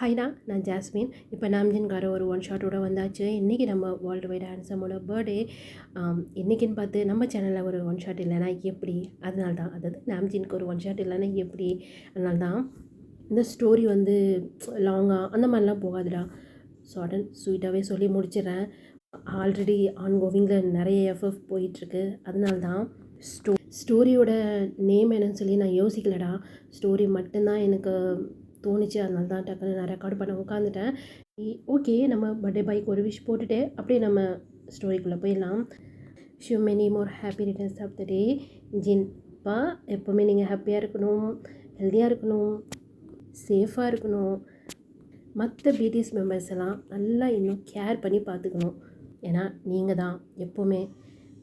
ஹைடா நான் ஜாஸ்மின். இப்போ நாம்ஜின்கார ஒரு ஒன் ஷாட்டோட வந்தாச்சு. இன்றைக்கி நம்ம வேர்ல்டு வைட் ஹேண்ட்ஸமோட பர்த்டே இன்றைக்கின்னு பார்த்து நம்ம சேனலில் ஒரு ஒன் ஷாட் இல்லைன்னா எப்படி? அதனால தான் அதாவது நாம்ஜின்க்கு ஒரு ஒன் ஷாட் இல்லைன்னா எப்படி? அதனால தான் இந்த ஸ்டோரி வந்து லாங்காக அந்த மாதிரிலாம் போகாதுடா. ஷார்ட் அண்ட் ஸ்வீட்டாகவே சொல்லி முடிச்சிடுறேன். ஆல்ரெடி ஆன் கோவிங்கில் நிறைய எஃப்எஃப் போயிட்டுருக்கு. அதனால தான் ஸ்டோ ஸ்டோரியோட நேம் என்னன்னு சொல்லி நான் யோசிக்கலடா. ஸ்டோரி மட்டும்தான் எனக்கு தோணுச்சு. அதனால தான் டக்குன்னு நான் ரெக்கார்ட் பண்ண உட்காந்துட்டேன் ஓகே நம்ம பர்த்டே பைக் ஒரு விஷ் போட்டுட்டு அப்படியே நம்ம ஸ்டோரிக்குள்ளே போயிடலாம். Wish you many more happy returns of the day ஜின்பா எப்போவுமே நீங்கள் ஹாப்பியாக இருக்கணும் ஹெல்த்தியாக இருக்கணும் சேஃபாக இருக்கணும். மற்ற பிடிஎஸ் மெம்பர்ஸ் எல்லாம் நல்லா இன்னும் கேர் பண்ணி பார்த்துக்கணும். ஏன்னா நீங்கள் தான் எப்போவுமே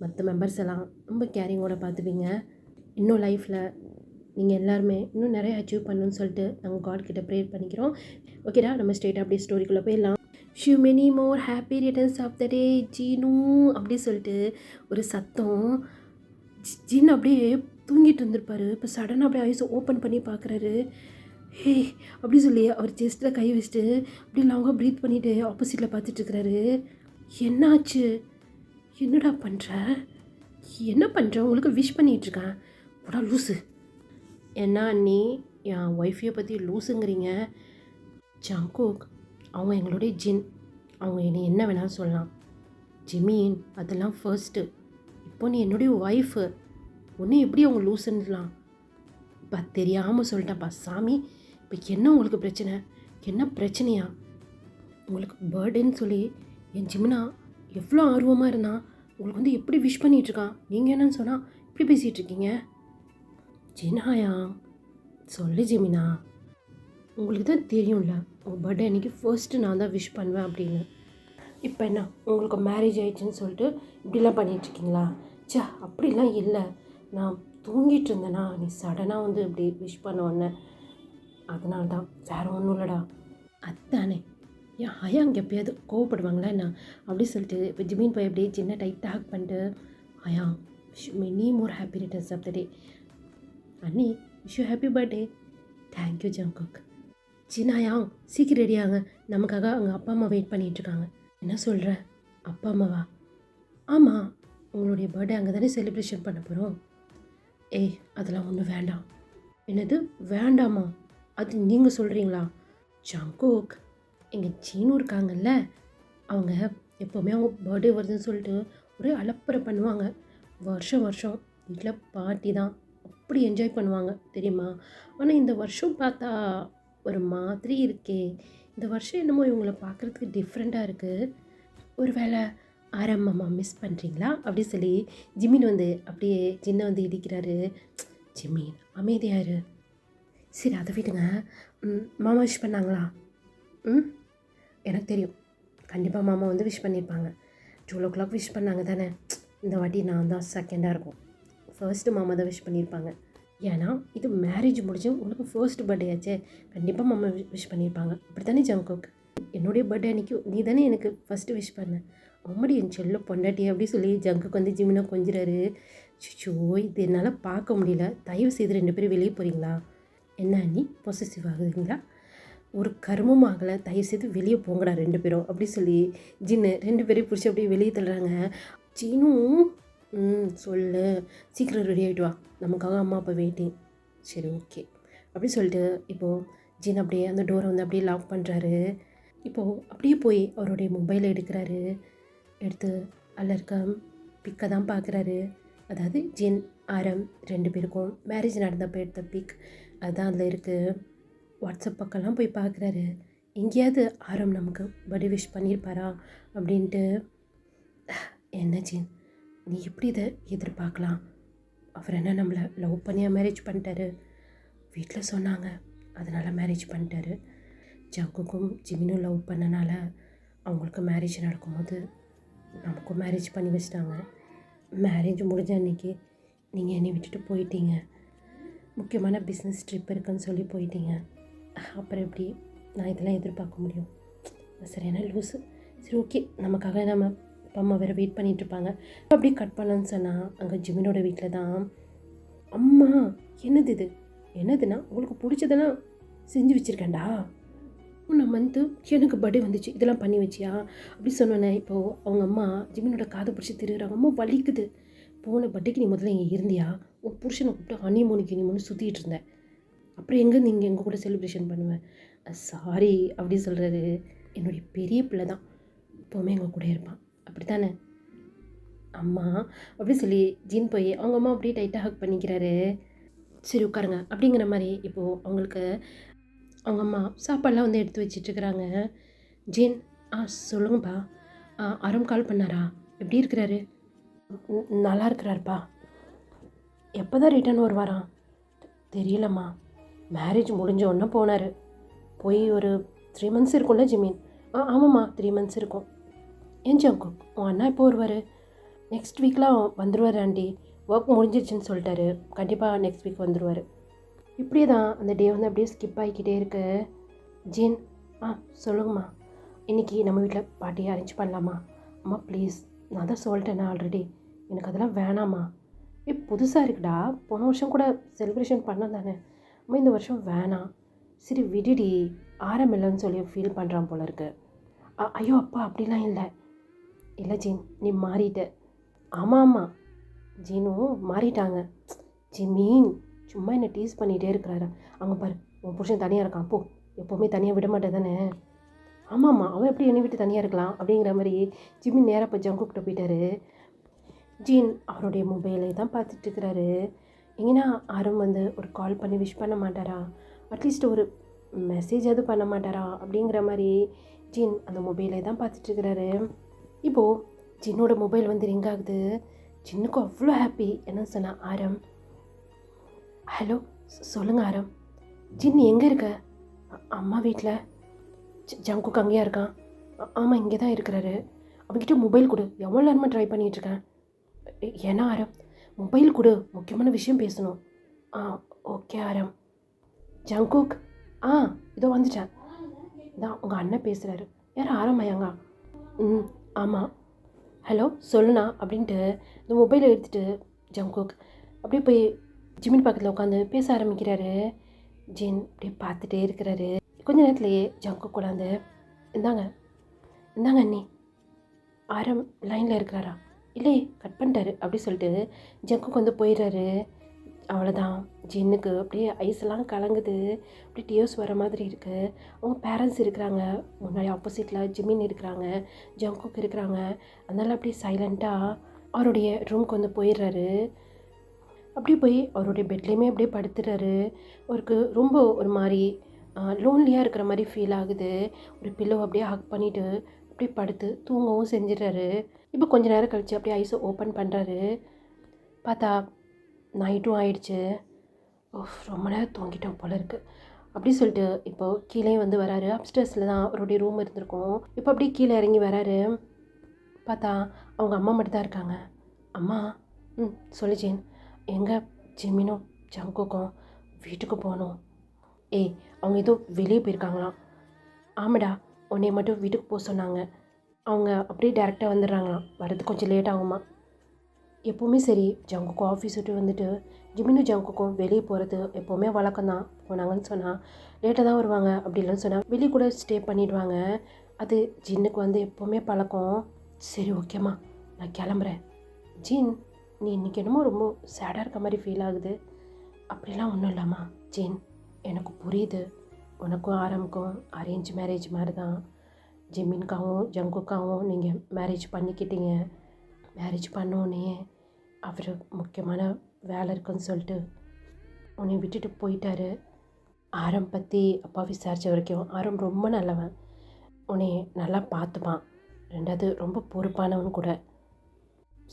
மற்ற மெம்பர்ஸ் எல்லாம் ரொம்ப கேரிங்கோட பார்த்துப்பீங்க. இன்னும் லைஃப்பில் நீங்கள் எல்லாருமே இன்னும் நிறைய அச்சீவ் பண்ணணும்னு சொல்லிட்டு நாங்கள் காட் கிட்ட ப்ரேயர் பண்ணிக்கிறோம். ஓகேடா நம்ம ஸ்ட்ரெயிட்டாக அப்படியே ஸ்டோரிக்குள்ளே போயிடலாம். Wish you many more happy returns of the day ஜீனு அப்படி சொல்லிட்டு ஒரு சத்தம். ஜி- ஜீன் அப்படியே தூங்கிட்டு இருந்திருப்பாரு. இப்போ சடனாக அப்படியே ஐஸ் ஓப்பன் பண்ணி பார்க்குறாரு ஹே அப்படி சொல்லி அவர் செஸ்ட்டில் கை வச்சுட்டு அப்படியே லாங்காக ப்ரீத் பண்ணிவிட்டு ஆப்போசிட்டில் பார்த்துட்ருக்கிறாரு என்னாச்சு? என்னடா பண்ணுற என்ன பண்ணுற உங்களுக்கு விஷ் பண்ணிகிட்ருக்கேன் போடா லூஸு என்ன நீ என் ஒய்ஃபையை பற்றி லூஸுங்கிறீங்க ஜங்கோக் அவங்க எங்களுடைய ஜின். அவங்க என்னை என்ன வேணாலும் சொல்லலாம். ஜிமீன் அதெல்லாம் ஃபர்ஸ்ட்டு இப்போ நீ என்னுடைய ஒய்ஃபு ஒன்று எப்படி அவங்க லூசுன்னலாம்? இப்போ தெரியாமல் சொல்லிட்டேன்ப்பா சாமி. இப்போ என்ன உங்களுக்கு பிரச்சனை? என்ன பிரச்சனையா? உங்களுக்கு பர்த்டேன்னு சொல்லி என் ஜிமினா எவ்வளோ ஆர்வமாக இருந்தான். உங்களுக்கு வந்து எப்படி விஷ் பண்ணிகிட்ருக்கான் நீங்கள் என்னன்னு சொன்னால் இப்படி பேசிகிட்ருக்கீங்க ஜெனாயா சொல்லு ஜெமினா. உங்களுக்கு தான் தெரியும்ல உங்கள் பர்த்டே அன்றைக்கி ஃபர்ஸ்ட்டு நான் தான் விஷ் பண்ணுவேன் அப்படின்னு. இப்போ என்ன உங்களுக்கு மேரேஜ் ஆயிடுச்சுன்னு சொல்லிட்டு இப்படிலாம் பண்ணிகிட்ருக்கீங்களா சே அப்படிலாம் இல்லை. நான் தூங்கிட்டு இருந்தேனா நீ சடனாக வந்து இப்படி விஷ் பண்ண உடனே. அதனால தான் வேறு ஒன்றும் இல்லைடா. அதானே ஏன் அங்கே எப்பயாவது கோவப்படுவாங்களா என்ன? அப்படி சொல்லிட்டு இப்போ ஜிமின் போய் அப்படியே சின்ன டைட் ஹாக் பண்ணிட்டு ஹயா many more happy returns of the day அண்ணி wish you happy birthday thank you Jungkook சின்னாயா சீக்கிரம் ரெடியாங்க நமக்காக அவங்க அப்பா அம்மா வெயிட் பண்ணிகிட்ருக்காங்க என்ன சொல்கிற அப்பா அம்மாவா? ஆமாம் உங்களுடைய பர்த்டே அங்கே தானே செலிப்ரேஷன் பண்ண போகிறோம் ஏய் அதெல்லாம் ஒன்றும் வேண்டாம். என்னது? வேண்டாமா? அது நீங்கள் சொல்கிறீங்களா ஜங்குக் எங்கள் சீனு இருக்காங்கல்ல அவங்க எப்போவுமே அவங்க பர்த்டே வருதுன்னு சொல்லிட்டு ஒரே அலப்பறை பண்ணுவாங்க. வருஷம் வருஷம். வீட்டில் பார்ட்டி தான். அப்படி என்ஜாய் பண்ணுவாங்க தெரியுமா? ஆனால் இந்த வருஷம் பார்த்தா ஒரு மாதிரி இருக்கே. இந்த வருஷம் என்னமோ இவங்களை பார்க்குறதுக்கு டிஃப்ரெண்ட்டாக இருக்குது ஒரு வேளை ஆரம்பமா மிஸ் பண்ணுறீங்களா அப்படி சொல்லி ஜிமின் வந்து அப்படியே சின்ன வந்து இடிக்கிறாரு. ஜிமின் அமைதியாரு சரி அதை விடுங்க. மாமா விஷ் பண்ணாங்களா? ம் எனக்கு தெரியும். கண்டிப்பாக மாமா வந்து விஷ் பண்ணியிருப்பாங்க டுவெல் ஓ கிளாக் விஷ் பண்ணாங்க தானே. இந்த வாட்டி நான் தான் செகண்டாக இருக்கும். ஃபர்ஸ்ட்டு மாமா தான் விஷ் பண்ணியிருப்பாங்க ஏன்னா இது மேரேஜ் முடிஞ்சு உங்களுக்கு ஃபர்ஸ்ட் பர்த்டே ஆச்சே. கண்டிப்பாக மாமா விஷ் பண்ணியிருப்பாங்க அப்படி தானே ஜங்கோக்? என்னுடைய பர்த்டே அன்றைக்கி நீ தானே எனக்கு ஃபஸ்ட்டு விஷ் பண்ண. அம்மாடி என் செல்ல பொண்டாட்டி அப்படி சொல்லி ஜங்குக்கு வந்து ஜிமினா கொஞ்சிறாரு. சுச்சோ இது என்னால் பார்க்க முடியல. தயவு செய்து ரெண்டு பேரும் வெளியே போகிறீங்களா என்ன நீ பொசிசிவ் ஆகுதுங்களா ஒரு கருமம் ஆகலை. தயவு செய்து வெளியே போங்கடா ரெண்டு பேரும். அப்படி சொல்லி ஜின்னு ரெண்டு பேரையும் பிடிச்சி அப்படியே வெளியே தள்ளுறாங்க. சீனும் ம் சொல்லு. சீக்கிரம் ரெடி ஆகிட்டு வா. நமக்காக அம்மா அப்பா வெயிட்டிங் சரி ஓகே அப்படி சொல்லிட்டு இப்போது ஜீன் அப்படியே அந்த டோரை வந்து அப்படியே லாக் பண்ணுறாரு இப்போது அப்படியே போய் அவருடைய மொபைலை எடுக்கிறாரு. எடுத்து அதில் இருக்க பிக்கை தான் பார்க்குறாரு. அதாவது ஜின் ஆரம் ரெண்டு பேருக்கும் மேரேஜ் நடந்தப்போ எடுத்த பிக் அதுதான் அதில் இருக்குது வாட்ஸ்அப் பக்கம்லாம் போய் பார்க்குறாரு. எங்கேயாவது ஆரம் நமக்கு பர்த்டே விஷ் பண்ணியிருப்பாரா அப்படின்ட்டு என்ன ஜின்? நீ எப்படி இதை எதிர்பார்க்கலாம்? அவர் என்ன நம்மளை லவ் பண்ணியா மேரேஜ் பண்ணிட்டாரு? வீட்டில் சொன்னாங்க அதனால் மேரேஜ் பண்ணிட்டாரு. ஜங்குக்கும் ஜிமினும் லவ் பண்ணனால அவங்களுக்கு மேரேஜ் நடக்கும்போது நமக்கும் மேரேஜ் பண்ணி வச்சிட்டாங்க. மேரேஜ் முடிஞ்ச அன்னைக்கு நீங்கள் என்னை விட்டுட்டு போயிட்டீங்க. முக்கியமான பிஸ்னஸ் ட்ரிப் இருக்குன்னு சொல்லி போயிட்டீங்க. அப்புறம் எப்படி நான் இதெல்லாம் எதிர்பார்க்க முடியும்? சரியான லூஸு சரி ஓகே நமக்காக நம்ம அப்பா அம்மா வேறு வெயிட் பண்ணிகிட்ருப்பாங்க இருப்பாங்க அப்படியே கட் பண்ணலான்னு சொன்னால் அங்கே ஜிமினோட வீட்டில் தான் அம்மா என்னது இது? என்னதுன்னா உங்களுக்கு பிடிச்சதெல்லாம் செஞ்சு வச்சுருக்கேன்டா. உன்னை மந்த்து எனக்கு பர்த்டே வந்துச்சு இதெல்லாம் பண்ணி வச்சியா? அப்படி சொன்னோன்னே இப்போது அவங்க அம்மா ஜிமினோட காதை பிடிச்சி திருகிறாங்க அம்மா வலிக்குது. போன பர்த்டேக்கு நீ முதல்ல இங்கே இருந்தியா? உன் புருஷனை கூப்பிட்டு ஹனிமூனுக்கு இனிமூனு சுற்றிட்டு இருந்தேன். அப்புறம் எங்கே நீங்கள் எங்கள் கூட செலிப்ரேஷன் பண்ணுவேன் சாரி அப்படி சொல்கிறது என்னுடைய பெரிய பிள்ளை தான். எப்போவுமே எங்கள் கூட இருப்பான். அப்படி தானே அம்மா அப்படி சொல்லி ஜீன் போய் அவங்க அம்மா அப்படியே டைட்டாக ஹக் பண்ணிக்கிறாரு. சரி உட்காருங்க அப்படிங்கிற மாதிரி இப்போது அவங்களுக்கு அவங்க அம்மா சாப்பாடெலாம் வந்து எடுத்து வச்சிட்ருக்குறாங்க ஜீன் ஆ சொல்லுங்கப்பா. ஆ அருண் கால் பண்ணாரா? எப்படி இருக்கிறாரு? நல்லா இருக்கிறாருப்பா. எப்போ தான் ரிட்டர்ன் வருவாராம் தெரியலம்மா. மேரேஜ் முடிஞ்ச உடனே போனார். போய் ஒரு த்ரீ மந்த்ஸ் இருக்கும்ல ஜிமீன். ஆ ஆமாம்மா த்ரீ மந்த்ஸ் இருக்கும். ஏன் ஜங்கு உன் அண்ணா இப்போ வருவார்? நெக்ஸ்ட் வீக்லாம் வந்துடுவார் ஆண்டி. ஒர்க் முடிஞ்சிருச்சுன்னு சொல்லிட்டாரு. கண்டிப்பாக நெக்ஸ்ட் வீக் வந்துடுவார் இப்படியே தான் அந்த டே வந்து அப்படியே ஸ்கிப் ஆகிக்கிட்டே இருக்கு. ஜீன் ஆ சொல்லுங்கம்மா. இன்றைக்கி நம்ம வீட்டில் பார்ட்டி அரேஞ்ச் பண்ணலாமா? அம்மா ப்ளீஸ் நான் தான் சொல்லிட்டேனே ஆல்ரெடி எனக்கு அதெல்லாம் வேணாம்மா. ஏ புதுசாக இருக்குடா. போன வருஷம் கூட செலிப்ரேஷன் பண்ண தானே. அம்மா இந்த வருஷம் வேணாம். சரி விடுடி. ஆரம்பில்லன்னு சொல்லி ஃபீல் பண்ணுறான் போல இருக்கு. ஐயோ அப்பா அப்படிலாம் இல்லை. இல்லை ஜீன் நீ மாறிட்ட. ஆமாம் ஆமாம் ஜீனும் மாறிட்டாங்க. ஜிமீன் சும்மா என்னை டீஸ் பண்ணிகிட்டே இருக்கிறாரு. அங்கே பாரு உன் புருஷன் தனியாக இருக்கான். போ. எப்போவுமே தனியாக விட மாட்டே தானே. ஆமாம்மா அவன் எப்படி என்னை விட்டு தனியாக இருக்கலாம்? அப்படிங்கிற மாதிரி ஜிம்மி நேராக போய் ஜங்குக்கிட்ட போயிட்டாரு. ஜீன் அவருடைய மொபைலை தான் பார்த்துட்டு இருக்கிறாரு. எங்கன்னா ஆரம் வந்து ஒரு கால் பண்ணி விஷ் பண்ண மாட்டாரா? அட்லீஸ்ட் ஒரு மெசேஜ் எதுவும் பண்ண மாட்டாரா? அப்படிங்கிற மாதிரி ஜீன் அந்த மொபைலை தான் பார்த்துட்டு இருக்கிறாரு. இப்போது ஜின்னோட மொபைல் வந்து ரிங் ஆகுது. ஜின்னுக்கு அவ்வளோ ஹாப்பி என்ன சொன்னா ஆரம். ஹலோ சொல்லுங்கள் ஆரம். ஜின் எங்கே இருக்க? அம்மா வீட்டில் ஜங்குக்கு அங்கேயா இருக்கான். ஆமாம் இங்கே தான் இருக்கிறாரு. அவங்ககிட்ட மொபைல் கொடு. எவ்வளோ நேரமாக ட்ரை பண்ணிகிட்ருக்கேன் ஏன்னா ஆரம் மொபைல் கொடு. முக்கியமான விஷயம் பேசணும். ஆ ஓகே ஆரம். ஜங்குக் ஆ இதோ வந்துட்டேன். இதான் உங்கள் அண்ணன் பேசுகிறாரு யார் ஆரம்மையாங்க ம் ஆமாம் ஹலோ சொல்லுண்ணா அப்படின்ட்டு இந்த மொபைலை எடுத்துகிட்டு ஜங்குக் அப்படியே போய் ஜிமின் பக்கத்தில் உட்காந்து பேச ஆரம்பிக்கிறாரு. ஜின் அப்படியே பார்த்துட்டே இருக்கிறாரு. கொஞ்ச நேரத்துலையே ஜங்குக் கொண்டாந்து இந்தாங்க இந்தாங்க அண்ணி. ஆரம் லைனில் இருக்கிறாரா? இல்லை கட் பண்ணிட்டாரு அப்படி சொல்லிட்டு ஜங்குக்கு வந்து போயிடுறாரு. அவ்வளோதான் ஜின்னுக்கு அப்படியே ஐஸ்லாம் கலங்குது. அப்படியே டியோஸ் வர மாதிரி இருக்குது அவங்க பேரண்ட்ஸ் இருக்கிறாங்க. முன்னாடி ஆப்போசிட்டில் ஜிமின் இருக்கிறாங்க ஜங்குக் இருக்கிறாங்க. அதனால் அப்படியே சைலண்ட்டாக அவருடைய ரூம்க்கு வந்து போயிடுறாரு. அப்படியே போய் அவருடைய பெட்லேயுமே அப்படியே படுத்துறாரு. அவருக்கு ரொம்ப ஒரு மாதிரி லோன்லியாக இருக்கிற மாதிரி ஃபீல் ஆகுது. ஒரு பில்லோ அப்படியே ஹக் பண்ணிவிட்டு அப்படியே படுத்து தூங்கவும் செஞ்சிடுறாரு. இப்போ கொஞ்ச நேரம் கழித்து அப்படியே ஐஸை ஓப்பன் பண்ணுறாரு பார்த்தா நைட்டும் ஆயிடுச்சு. ஓஃப் ரொம்ப நேரம் தூங்கிட்டோம் போல இருக்குது அப்படி சொல்லிட்டு இப்போது கீழே வந்து வராரு. அப்ஸ்டர்ஸில் தான் அவருடைய ரூம் இருந்திருக்கும். இப்போ அப்படியே கீழே இறங்கி வராரு. பார்த்தா அவங்க அம்மா மட்டும் தான் இருக்காங்க. அம்மா ம் சொல்லு ஜேன் எங்கே ஜிம்மினும் ஜங்குக்கும் வீட்டுக்கு போகணும். ஏய் அவங்க ஏதோ வெளியே போயிருக்காங்களாம். ஆமாடா உன்னைய மட்டும் வீட்டுக்கு போக சொன்னாங்க. அவங்க அப்படியே டேரெக்டாக வந்துடுறாங்களாம். வரது கொஞ்சம் லேட் ஆகுமா? எப்போவுமே சரி ஜங்குக்கும் ஆஃபீஸ் விட்டு வந்துட்டு ஜிமினு ஜங்குக்கும் வெளியே போகிறது எப்போவுமே வழக்கம் தான் போனாங்கன்னு சொன்னால் லேட்டாக தான் வருவாங்க அப்படி இல்லைன்னு சொன்னால் வெளியே கூட ஸ்டே பண்ணிவிடுவாங்க அது ஜின்னுக்கு வந்து எப்போவுமே பழக்கம். சரி ஓகேம்மா நான் கிளம்புறேன். ஜீன் நீ இன்றைக்கி என்னமோ ரொம்ப சேடாக இருக்க மாதிரி ஃபீல் ஆகுது. அப்படிலாம் ஒன்றும் இல்லைம்மா. ஜீன் எனக்கு புரியுது. உனக்கும் ஆரம்புக்கும் அரேஞ்ச் மேரேஜ் மாதிரி தான் ஜிமின்காவும் ஜங்குக்காவும் நீங்கள் மேரேஜ் பண்ணிக்கிட்டீங்க. மேரேஜ் பண்ணோன்னே அவர் முக்கியமான வேலை இருக்குன்னு சொல்லிட்டு உன்னை விட்டுட்டு போயிட்டாரு. ஆரம் பற்றி அப்பா விசாரித்த வரைக்கும் ஆரம் ரொம்ப நல்லவன். உன்னை நல்லா பார்த்துப்பான். ரெண்டாவது ரொம்ப பொறுப்பானவன் கூட.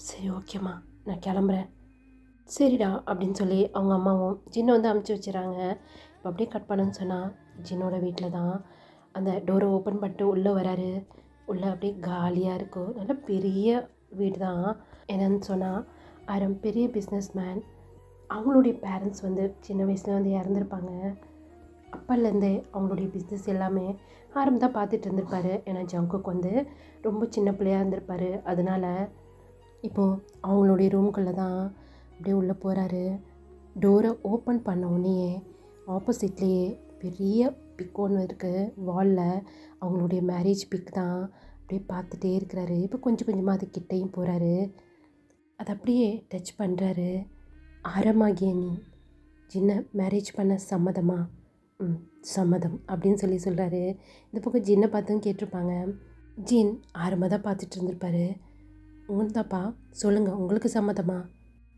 சரி ஓகேம்மா நான் கிளம்புறேன். சரிடா அப்படின்னு சொல்லி அவங்க அம்மாவும் ஜின்னை வந்து அமுச்சு வச்சுறாங்க இப்போ அப்படியே கட் பண்ணுன்னு சொன்னால் ஜின்னோட வீட்டில் தான். அந்த டோரை ஓப்பன் பண்ணிட்டு உள்ளே வராரு. உள்ளே அப்படியே காலியாக இருக்கும். நல்ல பெரிய வீடு தான் என்னன்னு சொன்னால் ஆரம் பெரிய பிஸ்னஸ் மேன் அவங்களுடைய பேரண்ட்ஸ் வந்து சின்ன வயசில் வந்து இறந்துருப்பாங்க. அப்போலேருந்தே அவங்களுடைய பிஸ்னஸ் எல்லாமே ஆரம் தான் பார்த்துட்டு இருந்திருப்பாரு. ஏன்னா ஜங்குக்கு வந்து ரொம்ப சின்ன பிள்ளையாக இருந்திருப்பார். அதனால இப்போது அவங்களுடைய ரூம்குள்ளே தான் அப்படியே உள்ளே போகிறாரு டோரை ஓப்பன் பண்ண உடனேயே ஆப்போசிட்லேயே பெரிய பிக் ஒன்று இருக்குது வாலில் அவங்களுடைய மேரேஜ் பிக் தான் அப்படியே பார்த்துட்டே இருக்கிறாரு. இப்போ கொஞ்சம் கொஞ்சமாக அது கிட்டேயும் போகிறாரு அதை அப்படியே டச் பண்ணுறாரு ஆரமாகிய நீ. ஜின்னை மேரேஜ் பண்ண சம்மதமா? ம் சம்மதம் அப்படின்னு சொல்லி சொல்கிறாரு இந்த பக்கம் ஜின்னை பார்த்தும் கேட்டிருப்பாங்க. ஜின் ஆரமாக தான் பார்த்துட்டு இருந்திருப்பாரு. உங்கள்தாப்பா சொல்லுங்கள் உங்களுக்கு சம்மதமா?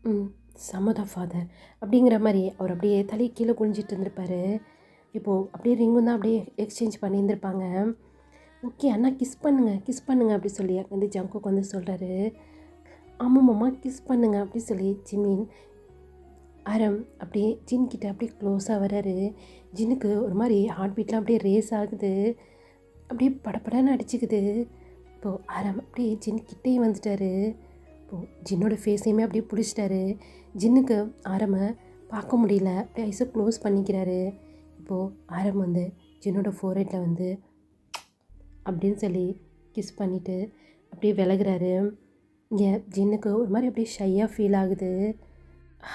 ம் சம்மதம் ஃபாதர் அப்படிங்கிற மாதிரி அவர் அப்படியே தலை கீழே குளிஞ்சிட்டு இருந்திருப்பாரு. இப்போது அப்படியே ரிங்கும் தான் அப்படியே எக்ஸ்சேஞ்ச் பண்ணியிருந்திருப்பாங்க. ஓகே அண்ணா கிஸ் பண்ணுங்கள் கிஸ் பண்ணுங்கள் அப்படி சொல்லி வந்து ஜங்குக்கு வந்து சொல்கிறாரு ஆமாம்மா கிஸ் பண்ணுங்க அப்படி சொல்லி ஜிமின் அரம் அப்படியே ஜின்கிட்ட அப்படியே க்ளோஸாக வர்றாரு. ஜின்னுக்கு ஒரு மாதிரி ஹார்ட் பீட்லாம் அப்படியே ரேஸ் ஆகுது. அப்படியே படபடன்னு அடிச்சுக்குது. இப்போது அரம் அப்படியே ஜின் கிட்டேயே வந்துட்டாரு. இப்போது ஜின்னோட ஃபேஸையுமே அப்படியே பிடிச்சிட்டாரு. ஜின்னுக்கு ஆரமை பார்க்க முடியல. அப்படியே ஐஸை க்ளோஸ் பண்ணிக்கிறாரு. இப்போது ஆரம் வந்து ஜின்னோட ஃபோரேட்டில் வந்து அப்படின்னு சொல்லி கிஸ் பண்ணிவிட்டு அப்படியே விலகிறாரு. இங்கே ஜின்னுக்கு ஒரு மாதிரி அப்படியே ஷையாக ஃபீல் ஆகுது.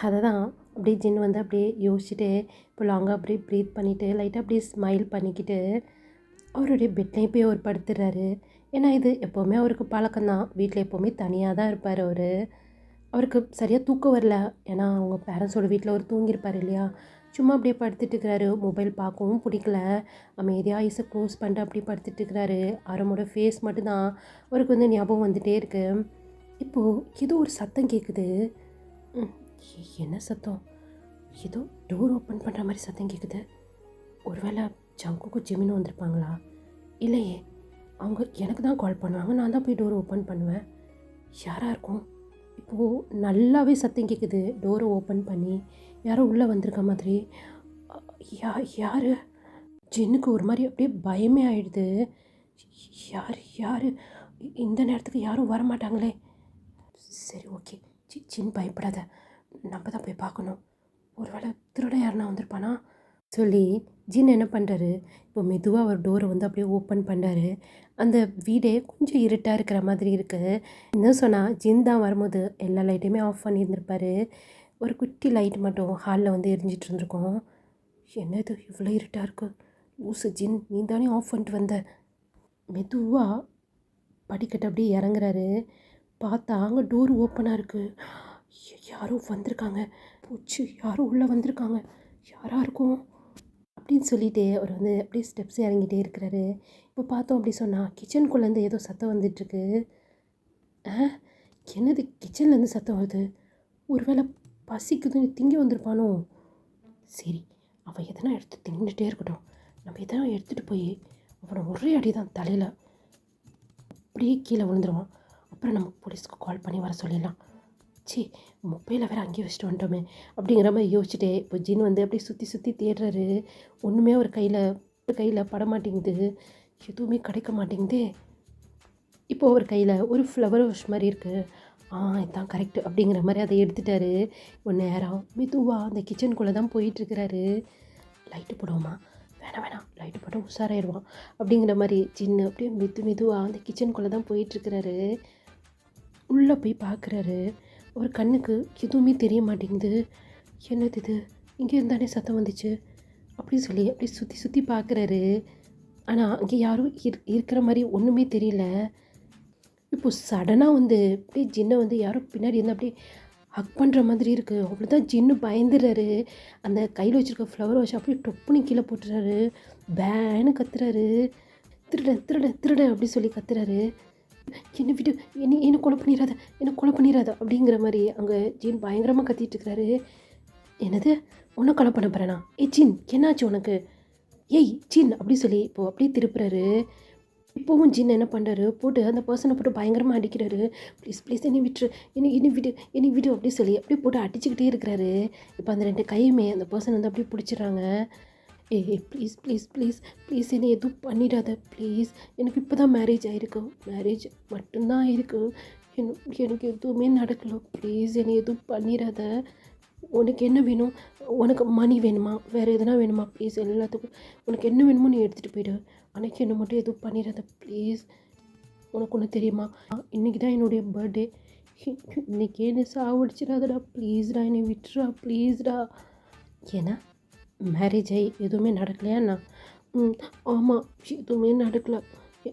அதை தான் அப்படியே ஜின் வந்து அப்படியே யோசிச்சுட்டு இப்போ லாங்காக அப்படியே ப்ரீத் பண்ணிவிட்டு லைட்டாக அப்படியே ஸ்மைல் பண்ணிக்கிட்டு அவருடைய பெட்லேயும் போய் அவர் படுத்துடுறாரு ஏன்னா இது எப்போவுமே அவருக்கு பழக்கம்தான். வீட்டில் எப்போவுமே தனியாக தான் இருப்பார் அவர். அவருக்கு சரியாக தூக்கம் வரல. ஏன்னா அவங்க பேரண்ட்ஸோட வீட்டில் அவர் தூங்கியிருப்பார் இல்லையா? சும்மா அப்படியே படுத்துட்டு இருக்கிறாரு. மொபைல் பார்க்கவும் பிடிக்கல. அமைதியாக ஐஸை க்ளோஸ் பண்ணிட்டு அப்படியே படுத்துட்டு இருக்கிறாரு. ஆரமோட ஃபேஸ் மட்டும்தான் அவருக்கு வந்து ஞாபகம் வந்துகிட்டே இருக்குது இப்போது ஏதோ ஒரு சத்தம் கேட்குது ம், என்ன சத்தம்? ஏதோ டோர் ஓப்பன் பண்ணுற மாதிரி சத்தம் கேட்குது ஒருவேளை ஜங்குக்கும் ஜெமினும் வந்திருப்பாங்களா? இல்லையே. அவங்க எனக்கு தான் கால் பண்ணுவாங்க. நான் தான் போய் டோர் ஓப்பன் பண்ணுவேன். யாராக இருக்கும்? இப்போது நல்லாவே சத்தம் கேட்குது டோரை ஓப்பன் பண்ணி யாரோ உள்ளே வந்திருக்க மாதிரி. யா யார்? ஜின்னுக்கு ஒரு மாதிரி அப்படியே பயமே ஆயிடுது. யார் யார்? இந்த நேரத்துக்கு யாரும் வர மாட்டாங்களே சரி ஓகே. சி சின் பயப்படாத. நம்ம தான் போய் பார்க்கணும். ஒருவேளை திருட யாருனா வந்திருப்பானா? சொல்லி ஜின் என்ன பண்ணுறாரு இப்போ மெதுவாக ஒரு டோரை வந்து அப்படியே ஓப்பன் பண்ணுறாரு அந்த வீடே கொஞ்சம் இருட்டாக இருக்கிற மாதிரி இருக்குது இன்னும் சொன்னால் ஜின் தான் வரும்போது எல்லா லைட்டையுமே ஆஃப் பண்ணியிருந்திருப்பார். ஒரு குட்டி லைட் மட்டும் ஹாலில் வந்து எரிஞ்சிட்டு இருந்திருக்கும். என்ன இது? இவ்வளோ இருட்டாக இருக்கு. ஊசு ஜின் நீ தானே ஆஃப் பண்ணிட்டு வந்த. மெதுவாக படிக்கட்டு அப்படியே இறங்குறாரு. பார்த்தா அங்கே டோர் ஓப்பனாக இருக்குது யாரோ வந்திருக்காங்க. உச்சி யாரோ உள்ளே வந்திருக்காங்க. யாராக இருக்கும்? அப்படின்னு சொல்லிட்டு அவர் வந்து அப்படியே ஸ்டெப்ஸ் இறங்கிட்டே இருக்கிறாரு. இப்போ பார்த்தோம் அப்படி சொன்னால் கிச்சனுக்குள்ளேருந்து ஏதோ சத்தம் வந்துட்டுருக்கு ஆ? என்னது கிச்சன்லேருந்து சத்தம் வருது? ஒருவேளை பசிக்குதுன்னு திங்கி வந்திருப்பானோ? சரி அவன் எதனா எடுத்து தின்னுட்டே இருக்கட்டும். நம்ம எதனா எடுத்துகிட்டு போய் அவனை ஒரே அடி தான் தலையில் அப்படியே கீழே விழுந்துருவான். அப்புறம் நம்ம போலீஸ்க்கு கால் பண்ணி வர சொல்லிடலாம். சி மொபைலை வேறு அங்கேயே வச்சுட்டு வந்துட்டோமே. அப்படிங்கிற மாதிரி யோசிச்சுட்டே இப்போ ஜின் வந்து அப்படியே சுற்றி சுற்றி தேடுறாரு. ஒன்றுமே ஒரு கையில் கையில் பட மாட்டேங்குது. எதுவுமே கிடைக்க மாட்டேங்குது. இப்போ ஒரு கையில் ஒரு ஃப்ளவர் வாஷ் மாதிரி இருக்குது ஆ இதான் கரெக்டு அப்படிங்கிற மாதிரி அதை எடுத்துட்டாரு. ஒரு நேரம் மெதுவாக அந்த கிச்சனுக்குள்ளே தான் போயிட்டுருக்கிறாரு லைட்டு போடுவோமா? வேணாம் வேணாம். லைட்டு போட்டால் உஷாராயிடுவான். அப்படிங்கிற மாதிரி சின்ன அப்படியே மெது மெதுவாக அந்த கிச்சனுக்குள்ளே தான் போயிட்டுருக்கிறாரு உள்ளே போய் பார்க்குறாரு ஒரு கண்ணுக்கு எதுவுமே தெரிய மாட்டேங்குது. என்னது இது? இங்கே இருந்தானே சத்தம் வந்துச்சு. அப்படி சொல்லி அப்படியே சுற்றி சுற்றி பார்க்குறாரு ஆனால் அங்கே யாரும் இரு இருக்கிற மாதிரி ஒன்றுமே தெரியல. இப்போ சடனாக வந்து அப்படியே ஜின்னை வந்து யாரோ பின்னாடி இருந்து அப்படியே ஹக் பண்ணுற மாதிரி இருக்குது அவ்வளோதான் ஜின்னு பயந்துடுறாரு. அந்த கையில் வச்சுருக்க ஃப்ளவர் வாஷ் அப்படியே டொப்புன்னு கீழே போட்டுறாரு. பேன்னு கத்துறாரு. திருடன் திருடன் திருடன் அப்படி சொல்லி கத்துறாரு. என்னை விடு என்னை என்னை கொலை பண்ணிடாத என்னை கொலை பண்ணிடாத அப்படிங்கிற மாதிரி அங்கே ஜீன் பயங்கரமாக கத்திட்டு இருக்கிறாரு என்னது? உன்னை கொலை பண்ண போகிறேனா ஏ ஜீன் என்னாச்சு உனக்கு? ஏய் ஜீன் அப்படி சொல்லி இப்போது அப்படியே திருப்புறாரு. இப்போவும் ஜின் என்ன பண்ணுறாரு போட்டு அந்த பர்சனை போட்டு பயங்கரமாக அடிக்கிறாரு. ப்ளீஸ் ப்ளீஸ் என்னை விட்டுரு. என்னை என்னை விடு என்னை விடு அப்படி சொல்லி அப்படியே போட்டு அடிச்சுக்கிட்டே இருக்கிறாரு. இப்போ அந்த ரெண்டு கையுமே அந்த பர்சன் வந்து அப்படியே பிடிச்சிடுறாங்க. ஏய் ப்ளீஸ் ப்ளீஸ் ப்ளீஸ் ப்ளீஸ் என்னை எதுவும் பண்ணிடாத ப்ளீஸ் எனக்கு இப்போ தான் மேரேஜ் ஆகிருக்கு மேரேஜ் மட்டும்தான் ஆயிருக்கு எனக்கு எனக்கு எதுவுமே நடக்கல. ப்ளீஸ் என்னை எதுவும் பண்ணிடாத. உனக்கு என்ன வேணும்? உனக்கு மணி வேணுமா? வேறு எதுனா வேணுமா? ப்ளீஸ் எல்லாத்துக்கும். உனக்கு என்ன வேணுமோ நீ எடுத்துகிட்டு போயிடு. அன்னைக்கு என்ன மட்டும் எதுவும் பண்ணிடாத ப்ளீஸ் உனக்கு ஒன்று தெரியுமா? இன்றைக்கி தான் என்னுடைய பர்த்டே இன்றைக்கி என்ன சாவடிச்சிடாதடா ப்ளீஸ்டா என்னை விட்டுறா ப்ளீஸ்டா ஏன்னா மேரேஜ் ஆகி எதுவுமே நடக்கலையாண்ணா ம் ஆமாம் எதுவுமே நடக்கல.